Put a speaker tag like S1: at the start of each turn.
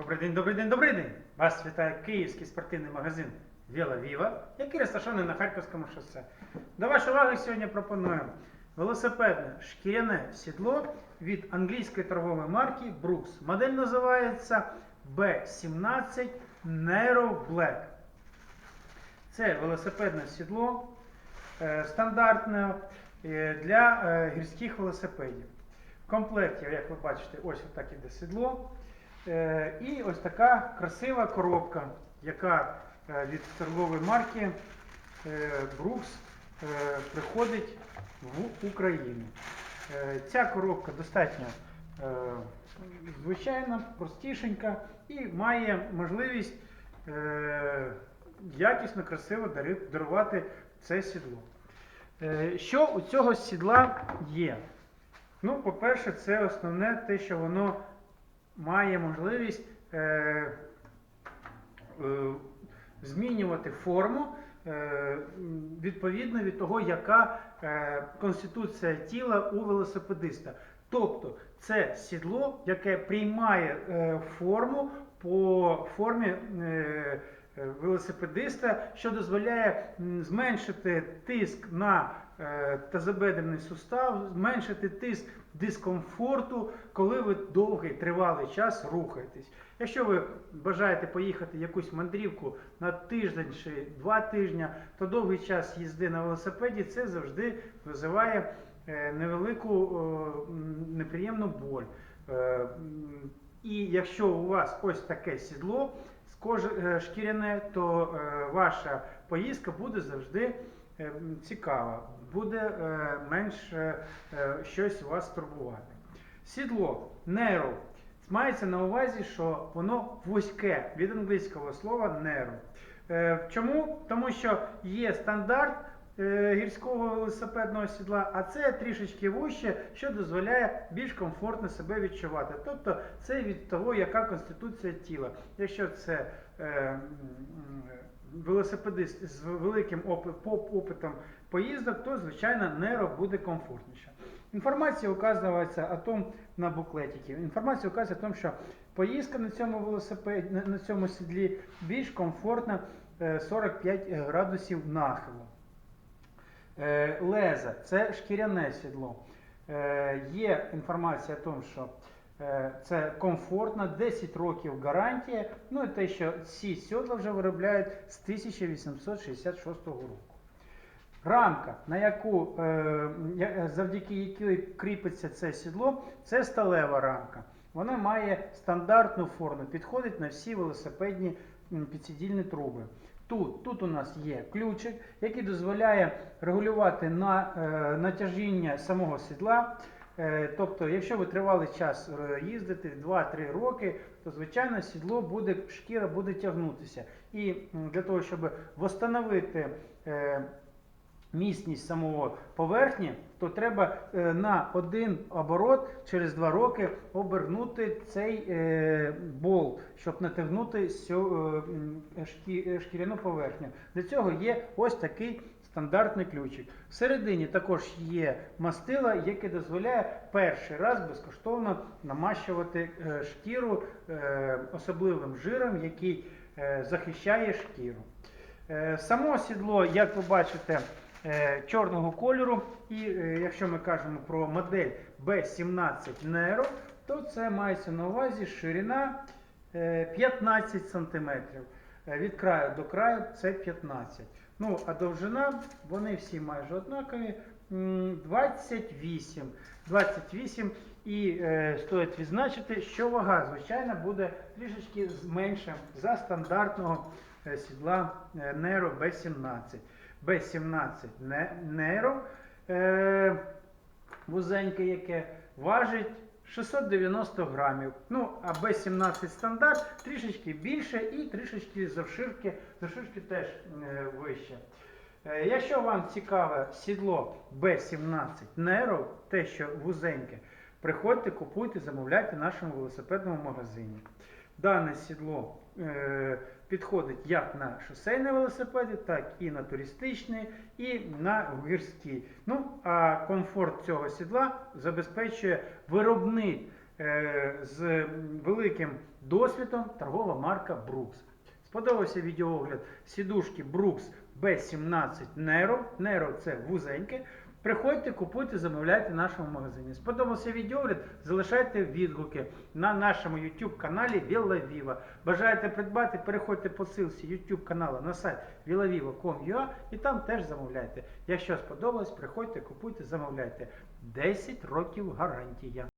S1: Добрий день, добрий день, добрий день! Вас вітає київський спортивний магазин Віла Віва, який розташований на Харківському шосе. До вашої уваги сьогодні пропонуємо велосипедне шкіряне сідло від англійської торгової марки Brooks. Модель називається B17 Nero Black. Це велосипедне сідло е, стандартне е, для е, гірських велосипедів. В комплекті, як ви бачите, ось так іде сідло. Е, І ось така красива коробка, яка е, від торгової марки Brooks е, приходить в Україну. Ця коробка достатньо звичайна, простішенька і має можливість якісно, красиво дарувати це сідло. Що у цього сідла є? Ну, по-перше, це основне те, що воно має можливість е, е, змінювати форму е, відповідно від того, яка е, конституція тіла у велосипедиста. Тобто це сідло, яке приймає е, форму по формі е, велосипедиста, що дозволяє зменшити тиск на е, тазобедрений сустав, зменшити тиск дискомфорту, коли ви довгий тривалий час рухаєтесь. Якщо ви бажаєте поїхати якусь мандрівку на тиждень чи два тижні, то довгий час їзди на велосипеді це завжди визиває е, невелику е, неприємну боль. І якщо у вас ось таке сідло е, шкіряне, то е, ваша поїздка буде завжди е, цікава, буде менш щось вас турбувати. Сідло Nero. Мається на увазі, що воно вузьке від англійського слова. Е, Чому? Тому що є стандарт гірського велосипедного сідла, а це трішечки вуще, що дозволяє більш комфортно себе відчувати. Тобто це від того, яка конституція тіла. Якщо це е, велосипедист з великим опитом поїздок, то звичайно Nero буде комфортніше. Інформація указується о том на буклетикі. Інформація указує о том, що поїздка на цьому велосипеді, на- цьому сідлі більш комфортна е, 45 градусів нахилу. Е, Леза це шкіряне сідло. Е, Є інформація о тому, що е, це комфортно, 10 років гарантія. Ну і те, що ці сідла вже виробляють з 1866 року. Рамка, на яку, завдяки якій кріпиться це сідло, це сталева рамка. Вона має стандартну форму, підходить на всі велосипедні м, підсидільні труби. Тут, тут у нас є ключик, який дозволяє регулювати на, е, натяжіння самого сідла. Е, Тобто, якщо ви тривалий час їздити їздите 2-3 роки, то звичайно сідло буде, шкіра буде тягнутися. І для того, щоб встановити е, міцність самого поверхні, то треба е, на один оборот через два роки обернути цей е, болт, щоб натягнути е, шкі- шкіряну поверхню. Для цього є ось такий стандартний ключик. Всередині також є мастила, яке дозволяє перший раз безкоштовно намащувати шкіру особливим жиром, який захищає шкіру. Само сідло, як ви бачите, чорного кольору. І е, якщо ми кажемо про модель B17 Nero, то це мається на увазі ширина е, 15 см. Від краю до краю це 15 Ну, а довжина, вони всі майже однакові. 28. 28. І е, стоїть відзначити, що вага, звичайно, буде трішечки менша за стандартного е, сідла е, Nero B17. B17 Не- Nero е, вузеньке, яке важить 690 грамів. Ну, а B17 стандарт трішечки більше і трішечки завширки, завширки теж е, вище. Е, Якщо вам цікаве сідло B17 Nero, те, що вузеньке, приходьте, купуйте, замовляйте в нашому велосипедному магазині. Дане сідло е, підходить як на шосейні велосипеди, так і на туристичні, і на гірські. Ну, а комфорт цього сідла забезпечує виробник е, з великим досвідом торгова марка Brooks. Сподобався відеоогляд сідушки Brooks B17 Nero. Nero це вузеньке. Приходьте, купуйте, замовляйте в нашому магазині. Сподобався відеогляд, залишайте відгуки на нашому YouTube каналі Villa Viva. Бажаєте придбати, переходьте по силці YouTube каналу на сайт villaviva.com.ua і там теж замовляйте. Якщо сподобалось, приходьте, купуйте, замовляйте. 10 років гарантія.